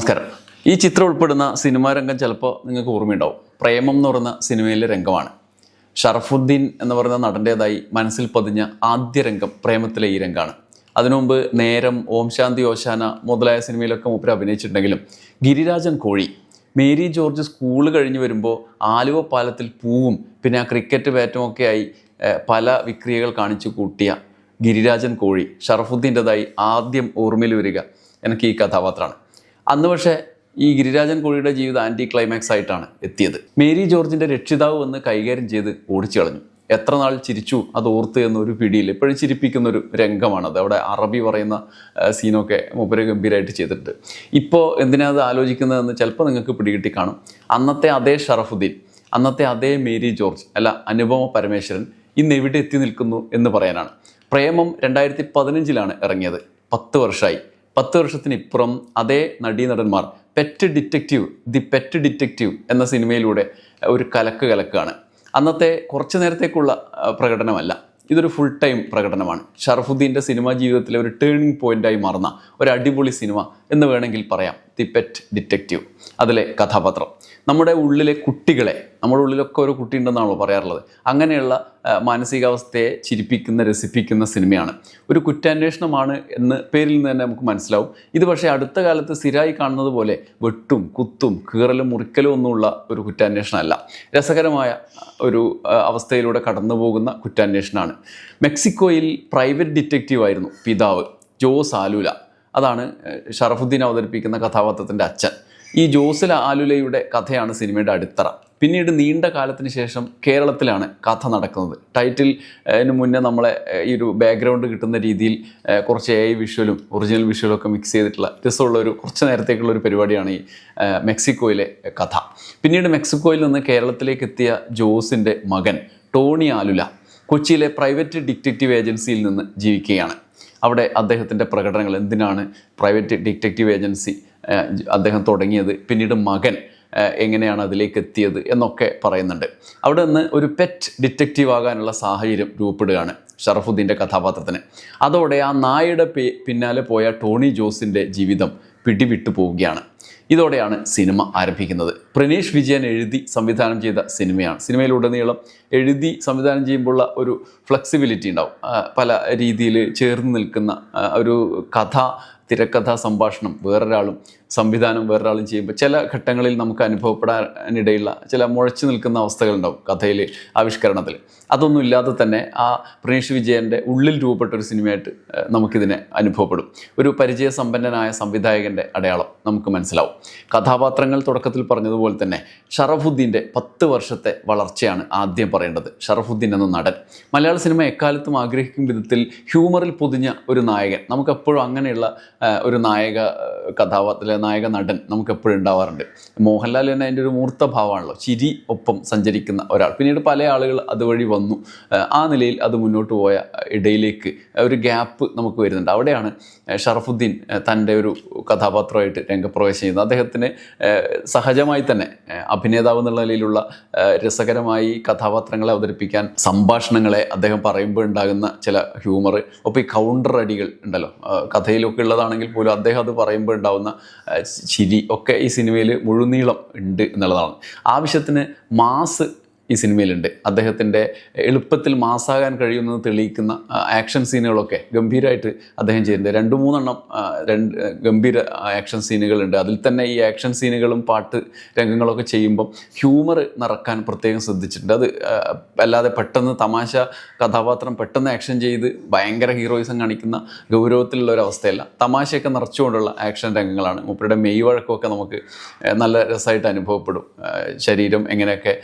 നമസ്കാരം. ഈ ചിത്രം ഉൾപ്പെടുന്ന സിനിമാ രംഗം ചിലപ്പോൾ നിങ്ങൾക്ക് ഓർമ്മയുണ്ടാവും. പ്രേമം എന്ന് പറയുന്ന സിനിമയിലെ രംഗമാണ്. ഷറഫുദ്ദീൻ എന്ന് പറയുന്ന നടന്റേതായി മനസ്സിൽ പതിഞ്ഞ ആദ്യ രംഗം പ്രേമത്തിലെ ഈ രംഗമാണ് അതിനു മുമ്പ് നേരം ഓം ശാന്തി ഓശാന മുതലായ സിനിമയിലൊക്കെ മൂപ്പർ അഭിനയിച്ചിട്ടുണ്ടെങ്കിലും ഗിരിരാജൻ കോഴി മേരി ജോർജ് സ്കൂൾ കഴിഞ്ഞ് വരുമ്പോൾ ആലുവ പാലത്തിൽ പൂവും പിന്നെ ആ ക്രിക്കറ്റ് ബാറ്റും ഒക്കെ ആയി പല വിക്രിയകൾ കാണിച്ചു കൂട്ടിയ ഗിരിരാജൻ കോഴി ഷറഫുദ്ദീന്റെതായി ആദ്യം ഓർമ്മയിൽ വരിക എനിക്ക് ഈ കഥാപാത്രമാണ്. അന്ന് പക്ഷേ ഈ ഗിരിരാജൻ കോഴിയുടെ ജീവിതം ആന്റി ക്ലൈമാക്സ് ആയിട്ടാണ് എത്തിയത്. മേരി ജോർജിന്റെ രക്ഷിതാവ് വന്ന് കൈകാര്യം ചെയ്ത് ഓടിച്ചു കളഞ്ഞു എത്ര നാൾ ചിരിച്ചു അത് ഓർത്ത് എന്നൊരു പിടിയിൽ എപ്പോഴും ചിരിപ്പിക്കുന്ന ഒരു രംഗമാണത്. അവിടെ അറബി പറയുന്ന സീനൊക്കെ മൂപ്പര് ഗംഭീരമായിട്ട് ചെയ്തിട്ടുണ്ട്. ഇപ്പോൾ എന്തിനാ അത് ആലോചിക്കുന്നതെന്ന് ചിലപ്പോൾ നിങ്ങൾക്ക് പിടികിട്ടി കാണും. അന്നത്തെ അതേ ഷറഫുദ്ദീൻ അന്നത്തെ അതേ മേരി ജോർജ് അല്ല അനുപമ പരമേശ്വരൻ ഇന്ന് എവിടെ എത്തി നിൽക്കുന്നു എന്ന് പറയാനാണ്. പ്രേമം രണ്ടായിരത്തി പതിനഞ്ചിലാണ് ഇറങ്ങിയത്. പത്ത് വർഷമായി പത്ത് വർഷത്തിന് ഇപ്പുറം അതേ നടീനടന്മാർ pet detective the pet detective എന്ന സിനിമയിലൂടെ ഒരു കലക്ക് കലക്കാണ്. അന്നത്തെ കുറച്ച് നേരത്തേക്കുള്ള പ്രകടനമല്ല. ഇതൊരു ഫുൾ ടൈം പ്രകടനമാണ്. ഷറഫുദ്ദീന്റെ സിനിമാ ജീവിതത്തിലെ ഒരു ടേണിംഗ് പോയിന്റായി മാറുന്ന ഒരു അടിപൊളി സിനിമ എന്ന് വേണമെങ്കിൽ പറയാം. ദി പെറ്റ് ഡിറ്റക്റ്റീവ് അതിലെ കഥാപാത്രം. നമ്മുടെ ഉള്ളിലെ കുട്ടികളെ നമ്മുടെ ഉള്ളിലൊക്കെ ഒരു കുട്ടി ഉണ്ടെന്നാണല്ലോ പറയാറുള്ളത്. അങ്ങനെയുള്ള മാനസികാവസ്ഥയെ ചിരിപ്പിക്കുന്ന രസിപ്പിക്കുന്ന സിനിമയാണ്. ഒരു കുറ്റാന്വേഷണമാണ് എന്ന് പേരിൽ നിന്ന് തന്നെ നമുക്ക് മനസ്സിലാവും. ഇത് പക്ഷേ അടുത്ത കാലത്ത് സ്ഥിരമായി കാണുന്നത് പോലെ വെട്ടും കുത്തും കീറലും മുറിക്കലും ഒന്നുമുള്ള ഒരു കുറ്റാന്വേഷണമല്ല. രസകരമായ ഒരു അവസ്ഥയിലൂടെ കടന്നു പോകുന്ന കുറ്റാന്വേഷണമാണ്. മെക്സിക്കോയിൽ പ്രൈവറ്റ് ഡിറ്റക്റ്റീവായിരുന്നു പിതാവ് ജോസ് ആലൂല. അതാണ് ഷറഫുദ്ദീൻ അവതരിപ്പിക്കുന്ന കഥാപാത്രത്തിന്റെ അച്ഛൻ. ഈ ജോസില ആലുലയുടെ കഥയാണ് സിനിമയുടെ അടിത്തറ. പിന്നീട് നീണ്ട കാലത്തിന് ശേഷം കേരളത്തിലാണ് കഥ നടക്കുന്നത്. ടൈറ്റിലിന് മുന്നേ നമ്മളെ ഈ ഒരു ബാക്ക്ഗ്രൗണ്ട് കിട്ടുന്ന രീതിയിൽ കുറച്ച് എ ഐ വിഷ്വലും ഒറിജിനൽ വിഷ്വലും ഒക്കെ മിക്സ് ചെയ്തിട്ടുള്ള രസമുള്ള ഒരു കുറച്ച് നേരത്തേക്കുള്ള ഒരു പരിപാടിയാണ് ഈ മെക്സിക്കോയിലെ കഥ. പിന്നീട് മെക്സിക്കോയിൽ നിന്ന് കേരളത്തിലേക്ക് എത്തിയ ജോസിന്റെ മകൻ ടോണി ആലുല കൊച്ചിയിലെ പ്രൈവറ്റ് ഡിറ്റക്റ്റീവ് ഏജൻസിയിൽ നിന്ന് ജീവിക്കുകയാണ്. അവിടെ അദ്ദേഹത്തിന്റെ പ്രകടനങ്ങൾ എന്തിനാണ് പ്രൈവറ്റ് ഡിറ്റക്റ്റീവ് ഏജൻസി അദ്ദേഹം തുടങ്ങിയത് പിന്നീട് മകൻ എങ്ങനെയാണ് അതിലേക്ക് എത്തിയത് എന്നൊക്കെ പറയുന്നുണ്ട്. അവിടെ നിന്ന് ഒരു പെറ്റ് ഡിറ്റക്റ്റീവ് ആകാനുള്ള സാഹചര്യം രൂപപ്പെടുകയാണ് ഷറഫുദ്ദീന്റെ കഥാപാത്രത്തിന്. അതോടെ ആ നായയുടെ പിന്നാലെ പോയ ടോണി ജോസിന്റെ ജീവിതം പിടിവിട്ടു പോവുകയാണ്. ഇതോടെയാണ് സിനിമ ആരംഭിക്കുന്നത്. പ്രണീഷ് വിജയൻ എഴുതി സംവിധാനം ചെയ്ത സിനിമയാണ്. സിനിമയിലുടനീളം എഴുതി സംവിധാനം ചെയ്യുമ്പോഴുള്ള ഒരു ഫ്ലെക്സിബിലിറ്റി ഉണ്ടാവും. പല രീതിയിൽ ചേർന്ന് നിൽക്കുന്ന ഒരു കഥ തിരക്കഥ സംഭാഷണം വേറൊരാളും സംവിധാനം വേറൊരാളും ചെയ്യുമ്പോൾ ചില ഘട്ടങ്ങളിൽ നമുക്ക് അനുഭവപ്പെടാനിടയുള്ള ചില മുഴച്ചു നിൽക്കുന്ന അവസ്ഥകളുണ്ടാവും കഥയിൽ ആവിഷ്കരണത്തിൽ അതൊന്നും ഇല്ലാതെ തന്നെ ആ പ്രണീഷ് വിജയന്റെ ഉള്ളിൽ രൂപപ്പെട്ട ഒരു സിനിമയായിട്ട് നമുക്കിതിനെ അനുഭവപ്പെടും. ഒരു പരിചയസമ്പന്നനായ സംവിധായകന്റെ അടയാളം നമുക്ക് മനസ്സിലാവും. കഥാപാത്രങ്ങൾ തുടക്കത്തിൽ പറഞ്ഞതുപോലെ തന്നെ ഷറഫുദ്ദീന്റെ പത്ത് വർഷത്തെ വളർച്ചയാണ് ആദ്യം പറയേണ്ടത്. ഷറഫുദ്ദീൻ എന്ന നടൻ. മലയാള സിനിമ എക്കാലത്തും ആഗ്രഹിക്കും വിധത്തിൽ ഹ്യൂമറിൽ പൊതിഞ്ഞ ഒരു നായകൻ. നമുക്കെപ്പോഴും അങ്ങനെയുള്ള ഒരു നായക കഥാപാത്ര നായക നടൻ നമുക്ക് നമുക്കെപ്പോഴും ഉണ്ടാവാറുണ്ട്. മോഹൻലാൽ തന്നെ അതിന്റെ ഒരു മൂർത്ത ഭാവമാണല്ലോ. ചിരി ഒപ്പം സഞ്ചരിക്കുന്ന ഒരാൾ. പിന്നീട് പല ആളുകൾ അതുവഴി വന്നു. ആ, നിലയിൽ അത് മുന്നോട്ട് പോയ ഇടയിലേക്ക് ഒരു ഗ്യാപ്പ് നമുക്ക് വരുന്നുണ്ട്. അവിടെയാണ് ഷറഫുദ്ദീൻ തന്റെ ഒരു കഥാപാത്രമായിട്ട് രംഗപ്രവേശം ചെയ്യുന്നത് അദ്ദേഹത്തിന് സഹജമായി തന്നെ അഭിനേതാവ് എന്നുള്ള നിലയിലുള്ള രസകരമായി കഥാപാത്രങ്ങളെ അവതരിപ്പിക്കാൻ സംഭാഷണങ്ങളെ അദ്ദേഹം പറയുമ്പോൾ ഉണ്ടാകുന്ന ചില ഹ്യൂമർ ഒപ്പം ഈ കൗണ്ടർ അടികൾ ഉണ്ടല്ലോ. കഥയിലൊക്കെ ഉള്ളതാണെങ്കിൽ പോലും അദ്ദേഹം അത് പറയുമ്പോൾ ഉണ്ടാകുന്ന ചിരി ഒക്കെ ഈ സിനിമയിൽ മുഴുനീളം ഉണ്ട് എന്നുള്ളതാണ്. ആവശ്യത്തിന് മാസ് ഈ സിനിമയിലുണ്ട്. അദ്ദേഹത്തിന്റെ എളുപ്പത്തിൽ മാസാകാൻ കഴിയുമെന്ന് തെളിയിക്കുന്ന ആക്ഷൻ സീനുകളൊക്കെ ഗംഭീരമായിട്ട് അദ്ദേഹം ചെയ്യുന്നുണ്ട് രണ്ട് മൂന്നെണ്ണം രണ്ട് ഗംഭീര ആക്ഷൻ സീനുകളുണ്ട്. അതിൽ തന്നെ ഈ ആക്ഷൻ സീനുകളും പാട്ട് രംഗങ്ങളൊക്കെ ചെയ്യുമ്പം ഹ്യൂമർ നിറക്കാൻ പ്രത്യേകം ശ്രദ്ധിച്ചിട്ടുണ്ട്. അത് അല്ലാതെ പെട്ടെന്ന് തമാശ കഥാപാത്രം പെട്ടെന്ന് ആക്ഷൻ ചെയ്ത് ഭയങ്കര ഹീറോയിസം കാണിക്കുന്ന ഗൗരവത്തിലുള്ള ഒരു അവസ്ഥയല്ല. തമാശയൊക്കെ നിറച്ചുകൊണ്ടുള്ള ആക്ഷൻ രംഗങ്ങളാണ്. മൂപ്പരുടെ മെയ് വഴക്കമൊക്കെ നമുക്ക് നല്ല രസമായിട്ട് അനുഭവപ്പെടും. ശരീരം എങ്ങനെയൊക്കെ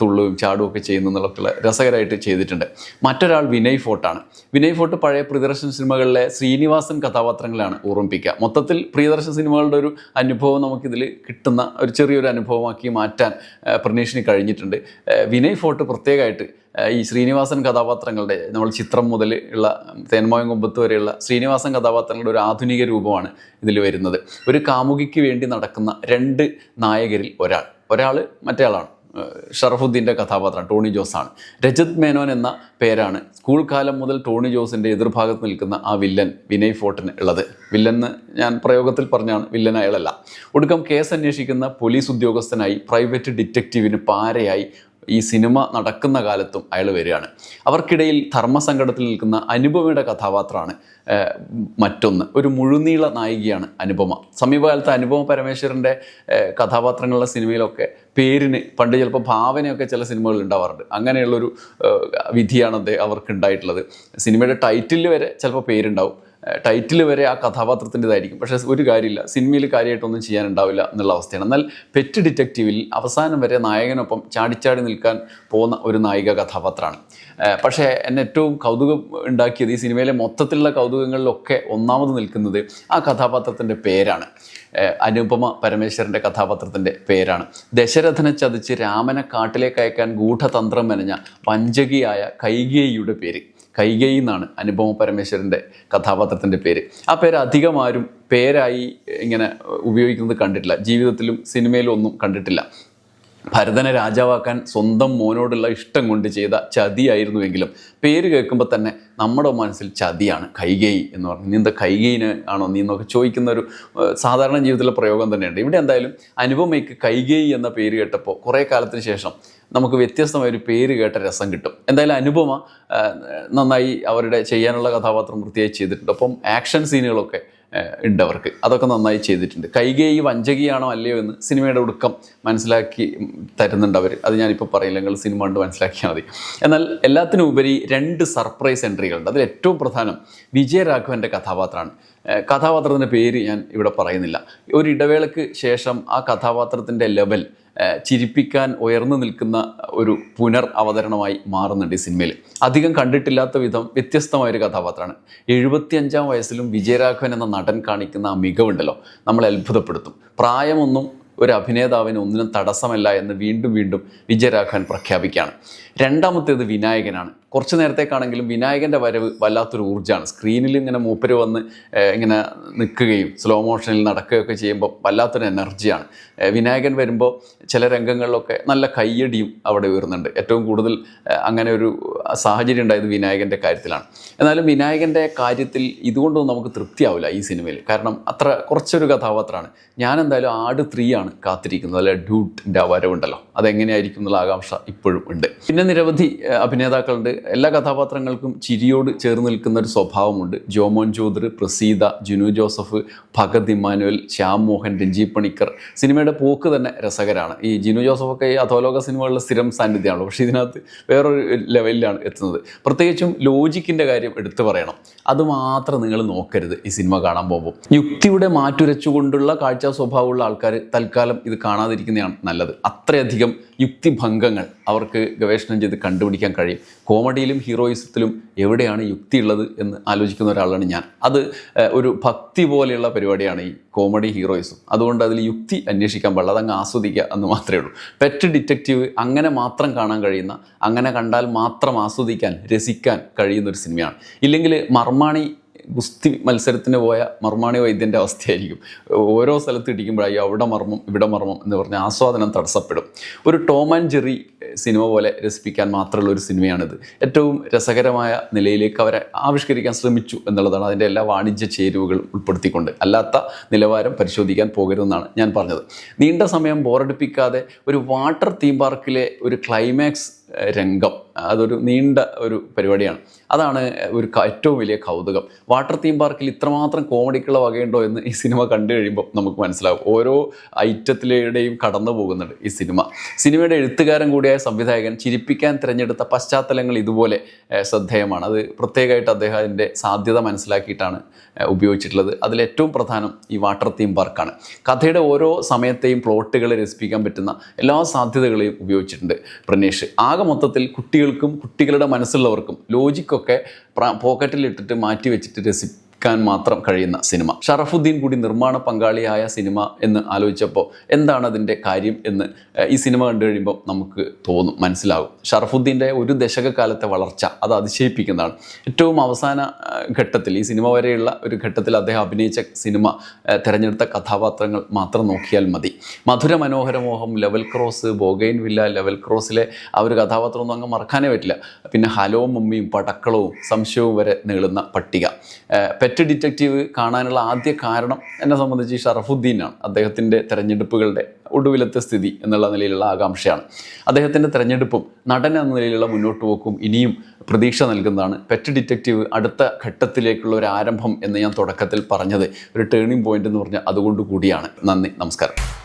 തുള്ളുകയും ചാടുകയൊക്കെ ചെയ്യുന്നു എന്നുള്ളതൊക്കെ രസകരമായിട്ട് ചെയ്തിട്ടുണ്ട്. മറ്റൊരാൾ വിനയ് ഫോർട്ടാണ്. വിനയ് ഫോർട്ട് പഴയ പ്രിയദർശൻ സിനിമകളിലെ ശ്രീനിവാസൻ കഥാപാത്രങ്ങളാണ് ഓർമ്മിപ്പിക്കുക. മൊത്തത്തിൽ പ്രിയദർശൻ സിനിമകളുടെ ഒരു അനുഭവം നമുക്കിതിൽ കിട്ടുന്ന ഒരു ചെറിയൊരു അനുഭവമാക്കി മാറ്റാൻ പ്രണീഷിന് കഴിഞ്ഞിട്ടുണ്ട്. വിനയ് ഫോർട്ട് പ്രത്യേകമായിട്ട് ഈ ശ്രീനിവാസൻ കഥാപാത്രങ്ങളുടെ നമ്മൾ ചിത്രം മുതൽ ഉള്ള തേന്മോയം കൊമ്പത്ത് വരെയുള്ള ശ്രീനിവാസൻ കഥാപാത്രങ്ങളുടെ ഒരു ആധുനിക രൂപമാണ് ഇതിൽ വരുന്നത്. ഒരു കാമുകിക്ക് വേണ്ടി നടക്കുന്ന രണ്ട് നായകരിൽ ഒരാൾ. ഒരാൾ മറ്റേ ആളാണ് ഏഹ്, ഷറഫുദ്ദീന്റെ കഥാപാത്രം ടോണി ജോസാണ്. രജത് മേനോൻ എന്ന പേരാണ് സ്കൂൾ കാലം മുതൽ ടോണി ജോസിന്റെ എതിർഭാഗത്ത് നിൽക്കുന്ന ആ വില്ലൻ വിനയ് ഫോർട്ടിന് ഉള്ളത്. വില്ലെന്ന് ഞാൻ പ്രയോഗത്തിൽ പറഞ്ഞാണ് വില്ലൻ അയാളല്ല ഒടുക്കം കേസ് അന്വേഷിക്കുന്ന പോലീസ് ഉദ്യോഗസ്ഥനായി പ്രൈവറ്റ് ഡിറ്റക്റ്റീവിന് പാരയായി ഈ സിനിമ നടക്കുന്ന കാലത്തും അയാൾ വരികയാണ്. അവർക്കിടയിൽ ധർമ്മസങ്കടത്തിൽ നിൽക്കുന്ന അനുപമയുടെ കഥാപാത്രമാണ് മറ്റൊന്ന്. ഒരു മുഴുനീള നായികയാണ് അനുപമ. സമീപകാലത്ത് അനുപമ പരമേശ്വരന്റെ കഥാപാത്രങ്ങളുടെ സിനിമയിലൊക്കെ പേരിന് പണ്ട് ചിലപ്പോൾ ഭാവനയൊക്കെ ചില സിനിമകളിൽ ഉണ്ടാവാറുണ്ട്. അങ്ങനെയുള്ളൊരു വിധിയാണ് അദ്ദേഹം അവർക്ക് ഉണ്ടായിട്ടുള്ളത് സിനിമയുടെ ടൈറ്റിൽ വരെ ചിലപ്പോൾ പേരുണ്ടാവും. ടൈറ്റിൽ വരെ ആ കഥാപാത്രത്തിന്റെതായിരിക്കും. പക്ഷേ ഒരു കാര്യമില്ല. സിനിമയിൽ കാര്യമായിട്ടൊന്നും ചെയ്യാനുണ്ടാവില്ല എന്നുള്ള അവസ്ഥയാണ്. എന്നാൽ പെറ്റ് ഡിറ്റക്റ്റീവിൽ അവസാനം വരെ നായകനൊപ്പം ചാടിച്ചാടി നിൽക്കാൻ പോകുന്ന ഒരു നായിക കഥാപാത്രമാണ്. പക്ഷേ എന്നെ ഏറ്റവും കൗതുകം ഉണ്ടാക്കിയത് ഈ സിനിമയിലെ മൊത്തത്തിലുള്ള കൗതുകങ്ങളിലൊക്കെ ഒന്നാമത് നിൽക്കുന്നത് ആ കഥാപാത്രത്തിന്റെ പേരാണ്. അനുപമ പരമേശ്വരന്റെ കഥാപാത്രത്തിന്റെ പേരാണ്. ദശരഥനെ ചതിച്ച് രാമനെ കാട്ടിലേക്ക് അയക്കാൻ ഗൂഢതന്ത്രം മെനഞ്ഞ വഞ്ചകിയായ കൈകേയിയുടെ പേര്. കൈകേയി എന്നാണ് അനുപമ പരമേശ്വരന്റെ കഥാപാത്രത്തിന്റെ പേര്. ആ പേര് അധികം ആരും പേരായി ഇങ്ങനെ ഉപയോഗിക്കുന്നത് കണ്ടിട്ടില്ല. ജീവിതത്തിലും സിനിമയിലും ഒന്നും കണ്ടിട്ടില്ല. ഭരതനെ രാജാവാക്കാൻ സ്വന്തം മോനോടുള്ള ഇഷ്ടം കൊണ്ട് ചെയ്ത ചതിയായിരുന്നുവെങ്കിലും പേര് കേൾക്കുമ്പോൾ തന്നെ നമ്മുടെ മനസ്സിൽ ചതിയാണ് കൈകേയി എന്ന് പറഞ്ഞു. നീ എന്താ ആണോ നീ എന്നൊക്കെ ചോദിക്കുന്ന ഒരു സാധാരണ ജീവിതത്തിലെ പ്രയോഗം തന്നെയുണ്ട്. ഇവിടെ എന്തായാലും അനുപമയ്ക്ക് കൈകേയി എന്ന പേര് കേട്ടപ്പോൾ കുറേ കാലത്തിന് ശേഷം നമുക്ക് വ്യത്യസ്തമായ ഒരു പേര് കേട്ട രസം കിട്ടും. എന്തായാലും അനുപമ നന്നായി അവരുടെ ചെയ്യാനുള്ള കഥാപാത്രം വൃത്തിയായി ചെയ്തിട്ടുണ്ട്. അപ്പം ആക്ഷൻ സീനുകളൊക്കെ ഉണ്ട് അവർക്ക്. അതൊക്കെ നന്നായി ചെയ്തിട്ടുണ്ട്. കൈകേയി വഞ്ചകിയാണോ അല്ലയോ എന്ന് സിനിമയുടെ ഒടുക്കം മനസ്സിലാക്കി തരുന്നുണ്ട് അവർ അത് ഞാനിപ്പോൾ പറയില്ല. നിങ്ങൾ സിനിമ കണ്ട് മനസ്സിലാക്കിയാൽ മതി. എന്നാൽ എല്ലാത്തിനും ഉപരി രണ്ട് സർപ്രൈസ് എൻട്രികളുണ്ട്. അതിൽ ഏറ്റവും പ്രധാനം വിജയരാഘവന്റെ കഥാപാത്രമാണ്. കഥാപാത്രത്തിന്റെ പേര് ഞാൻ ഇവിടെ പറയുന്നില്ല. ഒരു ഇടവേളയ്ക്ക് ശേഷം ആ കഥാപാത്രത്തിന്റെ ലെവൽ ചിരിപ്പിക്കാൻ ഉയർന്നു നിൽക്കുന്ന ഒരു പുനർ അവതരണമായി മാറുന്നുണ്ട് ഈ സിനിമയിൽ. അധികം കണ്ടിട്ടില്ലാത്ത വിധം വ്യത്യസ്തമായൊരു കഥാപാത്രമാണ്. എഴുപത്തിയഞ്ചാം വയസ്സിലും വിജയരാഘവൻ എന്ന നടൻ കാണിക്കുന്ന ആ മികവുണ്ടല്ലോ നമ്മളെ അത്ഭുതപ്പെടുത്തും. പ്രായമൊന്നും ഒരു അഭിനേതാവിന് ഒന്നിനും തടസ്സമല്ല എന്ന് വീണ്ടും വീണ്ടും വിജയരാഘവൻ പ്രഖ്യാപിക്കുകയാണ്. രണ്ടാമത്തേത് വിനായകനാണ്. കുറച്ച് നേരത്തേക്കാണെങ്കിലും വിനായകന്റെ വരവ് വല്ലാത്തൊരു ഊർജമാണ്. സ്ക്രീനിൽ ഇങ്ങനെ മൂപ്പര് വന്ന് ഇങ്ങനെ നിൽക്കുകയും സ്ലോ മോഷനിൽ നടക്കുകയൊക്കെ ചെയ്യുമ്പോൾ വല്ലാത്തൊരു എനർജിയാണ്. വിനായകൻ വരുമ്പോൾ ചില രംഗങ്ങളിലൊക്കെ നല്ല കയ്യടിയും അവിടെ ഉയർന്നുണ്ട് ഏറ്റവും കൂടുതൽ അങ്ങനെ ഒരു സാഹചര്യം ഉണ്ടായത് വിനായകന്റെ കാര്യത്തിലാണ്. എന്നാലും വിനായകന്റെ കാര്യത്തിൽ ഇതുകൊണ്ടൊന്നും നമുക്ക് തൃപ്തിയാവില്ല ഈ സിനിമയിൽ. കാരണം അത്ര കുറച്ചൊരു കഥാപാത്രമാണ്. ഞാൻ എന്തായാലും ആട് ത്രീ ആണ് കാത്തിരിക്കുന്നത്. അല്ലെ ഡ്യൂട്ടിന്റെ വരവുണ്ടല്ലോ. അതെങ്ങനെയായിരിക്കും എന്നുള്ള ആകാംക്ഷ ഇപ്പോഴും ഉണ്ട്. പിന്നെ നിരവധി അഭിനേതാക്കളുണ്ട്. എല്ലാ കഥാപാത്രങ്ങൾക്കും ചിരിയോട് ചേർന്ന് നിൽക്കുന്ന ഒരു സ്വഭാവമുണ്ട്. ജോമോൻ ജോദർ പ്രസീത ജുനു ജോസഫ് ഭഗത് ഇമ്മാനുവൽ ശ്യാം മോഹൻ രഞ്ജി പണിക്കർ. സിനിമയുടെ പോക്ക് തന്നെ രസകരമാണ് ഈ ജിനു ജോസഫൊക്കെ ഈ അധോലോക സിനിമകളിലെ സ്ഥിരം സാന്നിധ്യമാണല്ലോ. പക്ഷേ ഇതിനകത്ത് വേറൊരു ലെവലിലാണ് എത്തുന്നത്. പ്രത്യേകിച്ചും ലോജിക്കിന്റെ കാര്യം എടുത്തു പറയണം. അതുമാത്രം നിങ്ങൾ നോക്കരുത് ഈ സിനിമ കാണാൻ പോകുമ്പോൾ. യുക്തിയുടെ മാറ്റുരച്ചുകൊണ്ടുള്ള കാഴ്ച സ്വഭാവമുള്ള ആൾക്കാർ തൽക്കാലം ഇത് കാണാതിരിക്കുന്നതാണ് നല്ലത്. അത്രയധികം യുക്തിഭംഗങ്ങൾ അവർക്ക് ഗവേഷണം ചെയ്ത് കണ്ടുപിടിക്കാൻ കഴിയും. കോമഡിയിലും ഹീറോയിസത്തിലും എവിടെയാണ് യുക്തി ഉള്ളത് എന്ന് ആലോചിക്കുന്ന ഒരാളാണ് ഞാൻ. അത് ഒരു ഭക്തി പോലെയുള്ള പരിപാടിയാണ് ഈ കോമഡി ഹീറോയിസം. അതുകൊണ്ട് അതിൽ യുക്തി അന്വേഷിക്കാൻ പാടില്ല. അതങ്ങ് ആസ്വദിക്കുക എന്ന് മാത്രമേ ഉള്ളൂ. പെറ്റ് ഡിറ്റക്റ്റീവ് അങ്ങനെ മാത്രം കാണാൻ കഴിയുന്ന അങ്ങനെ കണ്ടാൽ മാത്രം ആസ്വദിക്കാൻ രസിക്കാൻ കഴിയുന്ന ഒരു സിനിമയാണ്. ഇല്ലെങ്കിൽ മർമാണി ഗുസ്തി മത്സരത്തിന് പോയ മർമാണി വൈദ്യന്റെ അവസ്ഥയായിരിക്കും. ഓരോ സ്ഥലത്ത് ഇടിക്കുമ്പോഴായി അവിടെ മർമ്മം ഇവിടെ മർമ്മം എന്ന് പറഞ്ഞ് ആസ്വാദനം തടസ്സപ്പെടും. ഒരു ടോം ആൻഡ് ജെറി സിനിമ പോലെ രസിപ്പിക്കാൻ മാത്രമുള്ള ഒരു സിനിമയാണിത്. ഏറ്റവും രസകരമായ നിലയിലേക്ക് അവരെ ആവിഷ്കരിക്കാൻ ശ്രമിച്ചു എന്നുള്ളതാണ് അതിന്റെ എല്ലാ വാണിജ്യ ചേരുവകൾ ഉൾപ്പെടുത്തിക്കൊണ്ട്. അല്ലാത്ത നിലവാരം പരിശോധിക്കാൻ പോകരുതെന്നാണ് ഞാൻ പറഞ്ഞത്. നീണ്ട സമയം ബോറടിപ്പിക്കാതെ ഒരു വാട്ടർ തീം പാർക്കിലെ ഒരു ക്ലൈമാക്സ് രംഗം. അതൊരു നീണ്ട ഒരു പരിപാടിയാണ്. അതാണ് ഒരു ഏറ്റവും വലിയ കൗതുകം. വാട്ടർ തീം പാർക്കിൽ ഇത്രമാത്രം കോമഡിക്കുള്ള വകയുണ്ടോ എന്ന് ഈ സിനിമ കണ്ടു കഴിയുമ്പോൾ നമുക്ക് മനസ്സിലാവും. ഓരോ ഐറ്റത്തിലൂടെയും കടന്നു പോകുന്നുണ്ട് ഈ സിനിമ. സിനിമയുടെ എഴുത്തുകാരൻ കൂടിയായ സംവിധായകൻ ചിരിപ്പിക്കാൻ തിരഞ്ഞെടുത്ത പശ്ചാത്തലങ്ങൾ ഇതുപോലെ ശ്രദ്ധേയമാണ്. അത് പ്രത്യേകമായിട്ട് അദ്ദേഹം അതിന്റെ സാധ്യത മനസ്സിലാക്കിയിട്ടാണ് ഉപയോഗിച്ചിട്ടുള്ളത്. അതിലേറ്റവും പ്രധാനം ഈ വാട്ടർ തീം പാർക്കാണ്. കഥയുടെ ഓരോ സമയത്തെയും പ്ലോട്ടുകളെ രസിപ്പിക്കാൻ പറ്റുന്ന എല്ലാ സാധ്യതകളെയും ഉപയോഗിച്ചിട്ടുണ്ട് പ്രണേഷ് ആകെ മൊത്തത്തിൽ കുട്ടികൾക്കും കുട്ടികളുടെ മനസ്സുള്ളവർക്കും ലോജിക്കൊക്കെ പോക്കറ്റിലിട്ടിട്ട് മാറ്റി വെച്ചിട്ട് രസി ക്കാൻ മാത്രം കഴിയുന്ന സിനിമ. ഷറഫുദ്ദീൻ കൂടി നിർമ്മാണ പങ്കാളിയായ സിനിമ എന്ന് ആലോചിച്ചപ്പോൾ എന്താണ് അതിന്റെ കാര്യം എന്ന് ഈ സിനിമ കണ്ടു കഴിയുമ്പോൾ നമുക്ക് തോന്നും മനസ്സിലാകും ഷറഫുദ്ദീന്റെ ഒരു ദശകകാലത്തെ വളർച്ച അത് അതിശയിപ്പിക്കുന്നതാണ്. ഏറ്റവും അവസാന ഘട്ടത്തിൽ ഈ സിനിമ വരെയുള്ള ഒരു ഘട്ടത്തിൽ അദ്ദേഹം അഭിനയിച്ച സിനിമ തിരഞ്ഞെടുത്ത കഥാപാത്രങ്ങൾ മാത്രം നോക്കിയാൽ മതി. Madhura Manoharamoham level cross bougainvillea level ക്രോസിലെ ആ ഒരു കഥാപാത്രമൊന്നും അങ്ങ് മറക്കാനേ പറ്റില്ല. പിന്നെ ഹലോ മമ്മിയും പടക്കളവും സംശയവും വരെ നീളുന്ന പട്ടിക. പെറ്റ് ഡിറ്റക്റ്റീവ് കാണാനുള്ള ആദ്യ കാരണം എന്നെ സംബന്ധിച്ച് ഷറഫുദ്ദീനാണ്. അദ്ദേഹത്തിന്റെ തെരഞ്ഞെടുപ്പുകളുടെ ഒടുവിലത്തെ സ്ഥിതി എന്നുള്ള നിലയിലുള്ള ആകാംക്ഷയാണ്. അദ്ദേഹത്തിന്റെ തെരഞ്ഞെടുപ്പും നടൻ എന്ന നിലയിലുള്ള മുന്നോട്ട് പോക്കും ഇനിയും പ്രതീക്ഷ നൽകുന്നതാണ്. പെറ്റ് ഡിറ്റക്റ്റീവ് അടുത്ത ഘട്ടത്തിലേക്കുള്ള ഒരു ആരംഭം എന്ന് ഞാൻ തുടക്കത്തിൽ പറഞ്ഞത് ഒരു ടേണിംഗ് പോയിന്റ് എന്ന് പറഞ്ഞാൽ അതുകൊണ്ട് കൂടിയാണ്. നന്ദി നമസ്കാരം.